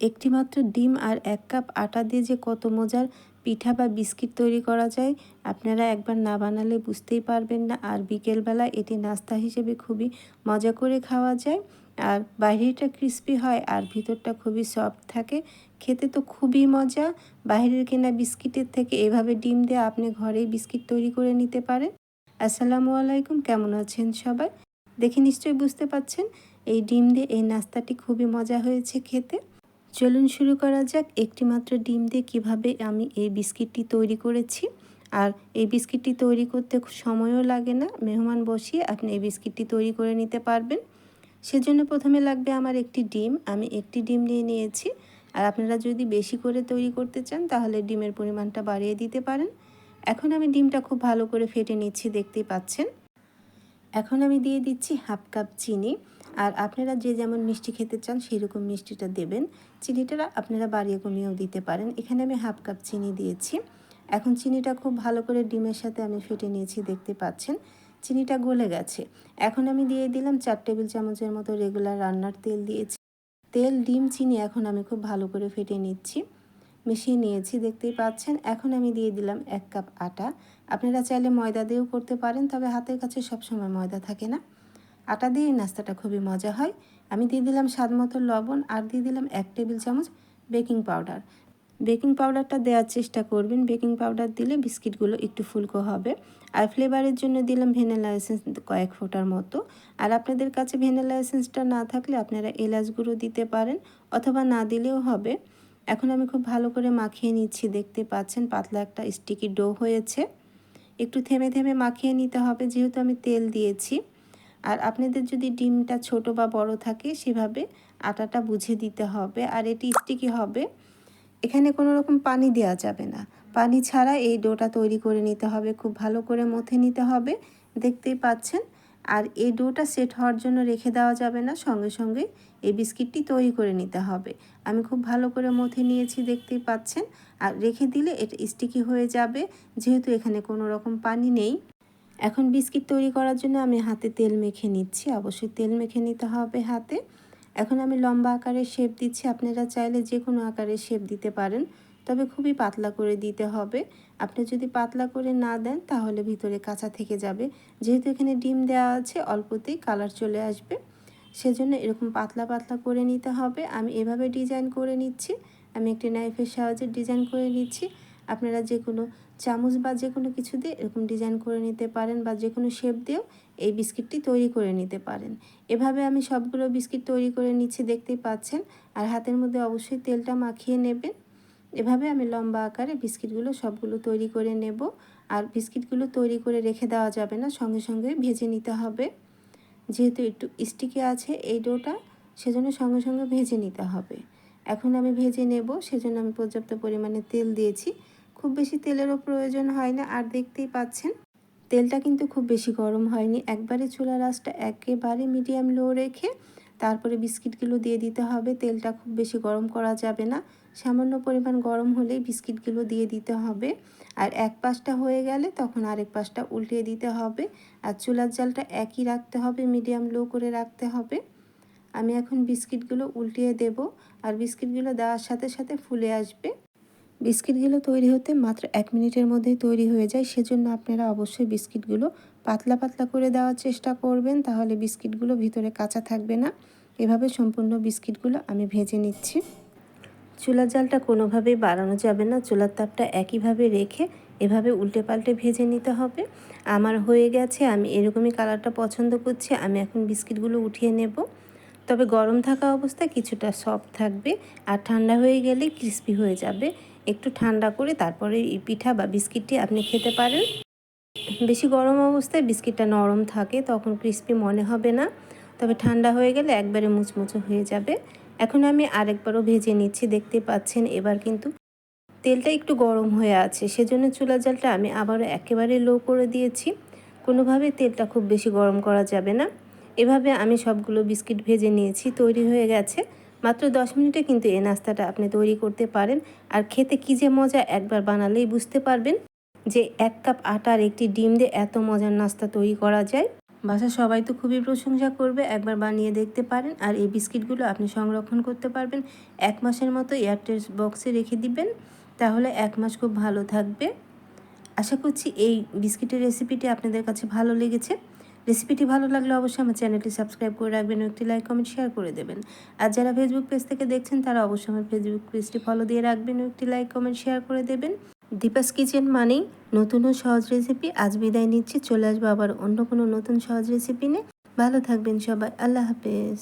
একটিমাত্র ডিম আর এক কাপ আটা দিয়ে যে কত মজার পিঠা বা বিস্কিট তৈরি করা যায়, আপনারা একবার না বানালে বুঝতেই পারবেন না। আর বিকেলবেলা এটি নাস্তা হিসেবে খুবই মজা করে খাওয়া যায়। আর বাইরেটা ক্রিস্পি হয় আর ভিতরটা খুবই সফট থাকে। খেতে তো খুবই মজা। বাইরের কেনা বিস্কিটের থেকে এভাবে ডিম দিয়ে আপনি ঘরেই বিস্কিট তৈরি করে নিতে পারেন। আসসালামু আলাইকুম, কেমন আছেন সবাই? দেখে নিশ্চয়ই বুঝতে পাচ্ছেন এই ডিম দিয়ে এই নাস্তাটি খুবই মজা হয়েছে খেতে। চলুন শুরু করা যাক। একটি মাত্র ডিম দিয়ে কীভাবে আমি এই বিস্কিটটি তৈরি করেছি। আর এই বিস্কিটটি তৈরি করতে সময়ও লাগে না। মেহমান বসিয়ে আপনি এই বিস্কিটটি তৈরি করে নিতে পারবেন। সেজন্য প্রথমে লাগবে আমার একটি ডিম। আমি একটি ডিম নিয়ে নিয়েছি। আর আপনারা যদি বেশি করে তৈরি করতে চান, তাহলে ডিমের পরিমাণটা বাড়িয়ে দিতে পারেন। এখন আমি ডিমটা খুব ভালো করে ফেটে নিচ্ছি, দেখতেই পাচ্ছেন। এখন আমি দিয়ে দিচ্ছি হাফ কাপ চিনি। আর আপনারা যে যেমন মিষ্টি খেতে চান সেই রকম মিষ্টিটা দেবেন। চিনিটা আপনারা বাড়িয়ে কমিয়েও দিতে পারেন। এখানে আমি হাফ কাপ চিনি দিয়েছি। এখন চিনিটা খুব ভালো করে ডিমের সাথে আমি ফেটে নিয়েছি, দেখতে পাচ্ছেন। চিনিটা গলে গেছে। এখন আমি দিয়ে দিলাম চার টেবিল চামচের মতো রেগুলার রান্নার তেল দিয়েছি। তেল, ডিম, চিনি এখন আমি খুব ভালো করে ফেটে নিচ্ছি। মিশিয়ে নিয়েছি, দেখতেই পাচ্ছেন। এখন আমি দিয়ে দিলাম এক কাপ আটা। আপনারা চাইলে ময়দা দিয়েও করতে পারেন, তবে হাতের কাছে সবসময় ময়দা থাকে না। আটা দিয়ে নাস্তাটা খুবই মজা হয়। আমি দিয়ে দিলাম স্বাদ মতো লবণ আর দিয়ে দিলাম এক টেবিল চামচ বেকিং পাউডার। বেকিং পাউডারটা দেওয়ার চেষ্টা করবেন। বেকিং পাউডার দিলে বিস্কিটগুলো একটু ফুলকো হবে। আর ফ্লেভারের জন্য দিলাম ভ্যানিলা এসেন্স কয়েক ফোটার মতো। আর আপনাদের কাছে ভ্যানিলা এসেন্সটা না থাকলে আপনারা এলাচ গুঁড়ো দিতে পারেন অথবা না দিলেও হবে। এখন আমি খুব ভালো করে মাখিয়ে নিচ্ছি। দেখতে পাচ্ছেন পাতলা একটা স্টিকি ডো হয়েছে। একটু থেমে থেমে মাখিয়ে নিতে হবে। যেহেতু আমি তেল দিয়েছি। আর আপনাদের যদি ডিমটা ছোট বা বড় থাকে, সেভাবে আটাটা বুঝে দিতে হবে আর এটি স্টিকি হবে। এখানে কোনো রকম পানি দেওয়া যাবে না। পানি ছাড়া এই ডোটা তৈরি করে নিতে হবে, খুব ভালো করে মথে নিতে হবে, দেখতেই পাচ্ছেন। আর এই ডোটা সেট হওয়ার জন্য রেখে দেওয়া যাবে না, সঙ্গে সঙ্গে এই বিস্কিটটি তৈরি করে নিতে হবে। আমি খুব ভালো করে মথে নিয়েছি, দেখতেই পাচ্ছেন। আর রেখে দিলে এটা স্টিকি হয়ে যাবে, যেহেতু এখানে কোনো রকম পানি নেই। এখন বিস্কিট তৈরি করার জন্য আমি হাতে তেল মেখে নিচ্ছি। অবশ্যই তেল মেখে নিতে হবে হাতে। এখন আমি লম্বা আকারের শেপ দিচ্ছি। আপনারা চাইলে যে কোনো আকারের শেপ দিতে পারেন, তবে খুবই পাতলা করে দিতে হবে। আপনি যদি পাতলা করে না দেন, তাহলে ভিতরে কাঁচা থেকে যাবে। যেহেতু এখানে ডিম দেওয়া আছে, অল্পতেই কালার চলে আসবে। সেজন্য এরকম পাতলা পাতলা করে নিতে হবে। আমি এভাবে ডিজাইন করে নিচ্ছি। আমি একটি নাইফের সাহায্যে ডিজাইন করে নিচ্ছি। আপনারা যে কোনো চামচ বা যে কোনো কিছু দিয়ে এরকম ডিজাইন করে নিতে পারেন বা যে কোনো শেপ দিয়েও এই বিস্কিটটি তৈরি করে নিতে পারেন। এভাবে আমি সবগুলো বিস্কিট তৈরি করে নিচ্ছি, দেখতেই পাচ্ছেন। আর হাতের মধ্যে অবশ্যই তেলটা মাখিয়ে নেবেন। এভাবে আমি লম্বা আকারে বিস্কিটগুলো সবগুলো তৈরি করে নেব। আর বিস্কিটগুলো তৈরি করে রেখে দেওয়া যাবে না, সঙ্গে সঙ্গে ভেজে নিতে হবে। যেহেতু একটু স্টিকে আছে এই ডোটা, সেজন্য সঙ্গে সঙ্গে ভেজে নিতে হবে। এখন আমি ভেজে নেব, সেজন্য আমি পর্যাপ্ত পরিমাণে তেল দিয়েছি। খুব বেশি তেলেরও প্রয়োজন হয় না আর দেখতেই পাচ্ছেন, তেলটা কিন্তু খুব বেশি গরম হয়নি। একবারে চুলা রাসটা একেবারে মিডিয়াম লো রেখে তারপরে বিস্কিটগুলো দিয়ে দিতে হবে। তেলটা খুব বেশি গরম করা যাবে না। সামান্য পরিমাণ গরম হলেই বিস্কিটগুলো দিয়ে দিতে হবে। আর এক পাশটা হয়ে গেলে তখন আরেক পাশটা উল্টিয়ে দিতে হবে। আর চুলার জালটা একই রাখতে হবে, মিডিয়াম লো করে রাখতে হবে। আমি এখন বিস্কিটগুলো উল্টিয়ে দেব। আর বিস্কিটগুলো দেওয়ার সাথে সাথে ফুলে আসবে। বিস্কিটগুলো তৈরি হতে মাত্র এক মিনিটের মধ্যেই তৈরি হয়ে যায়। সেজন্য আপনারা অবশ্যই বিস্কিটগুলো পাতলা পাতলা করে দেওয়ার চেষ্টা করবেন, তাহলে বিস্কিটগুলো ভিতরে কাঁচা থাকবে না। এভাবে সম্পূর্ণ বিস্কিটগুলো আমি ভেজে নিচ্ছি। চুলার জালটা কোনোভাবেই বাড়ানো যাবে না। চুলার তাপটা একইভাবে রেখে এভাবে উল্টে পাল্টে ভেজে নিতে হবে। আমার হয়ে গেছে, আমি এরকমই কালারটা পছন্দ করছি, আমি এখন বিস্কিটগুলো উঠিয়ে নেব। তবে গরম থাকা অবস্থায় কিছুটা সফট থাকবে, আর ঠান্ডা হয়ে গেলে ক্রিস্পি হয়ে যাবে। একটু ঠান্ডা করে তারপরে এই পিঠা বা বিস্কিটটি আপনি খেতে পারেন। বেশি গরম অবস্থায় বিস্কিটটা নরম থাকে, তখন ক্রিস্পি মনে হবে না। তবে ঠান্ডা হয়ে গেলে একবারে মুচমুচো হয়ে যাবে। এখন আমি আরেকবারও ভেজে নিচ্ছি, দেখতে পাচ্ছেন? এবার কিন্তু তেলটা একটু গরম হয়ে আছে, সেজন্য চুলা জালটা আমি আবারও একেবারে লো করে দিয়েছি। কোনোভাবে তেলটা খুব বেশি গরম করা যাবে না। এভাবে আমি সবগুলো বিস্কিট ভেজে নিয়েছি, তৈরি হয়ে গেছে। মাত্র দশ মিনিটে কিন্তু এই নাস্তাটা আপনি তৈরি করতে পারেন। আর খেতে কী যে মজা একবার বানালেই বুঝতে পারবেন যে এক কাপ আটার একটি ডিম দিয়ে এত মজার নাস্তা তৈরি করা যায়। বাসা সবাই তো খুবই প্রশংসা করবে, একবার বানিয়ে দেখতে পারেন। আর এই বিস্কিটগুলো আপনি সংরক্ষণ করতে পারবেন। এক মাসের মতো এয়ারটেল বক্সে রেখে দিবেন, তাহলে এক মাস খুব ভালো থাকবে। আশা করছি এই বিস্কিটের রেসিপিটি আপনাদের কাছে ভালো লেগেছে। রেসিপিটি ভালো লাগলে অবশ্যই আমার চ্যানেলটি সাবস্ক্রাইব করে রাখবেন একটি লাইক, কমেন্ট শেয়ার করে দেবেন। আর যারা ফেসবুক পেজ থেকে দেখছেন, তারা অবশ্যই আমার ফেসবুক পেজটি ফলো দিয়ে রাখবেন একটি লাইক, কমেন্ট শেয়ার করে দেবেন। দীপাস কিচেন মানেই নতুন ও সহজ রেসিপি আজ বিদায় নিচ্ছি, চলে আসব আবার অন্য কোনো নতুন সহজ রেসিপি নিয়ে। ভালো থাকবেন সবাই, আল্লাহ হাফেজ।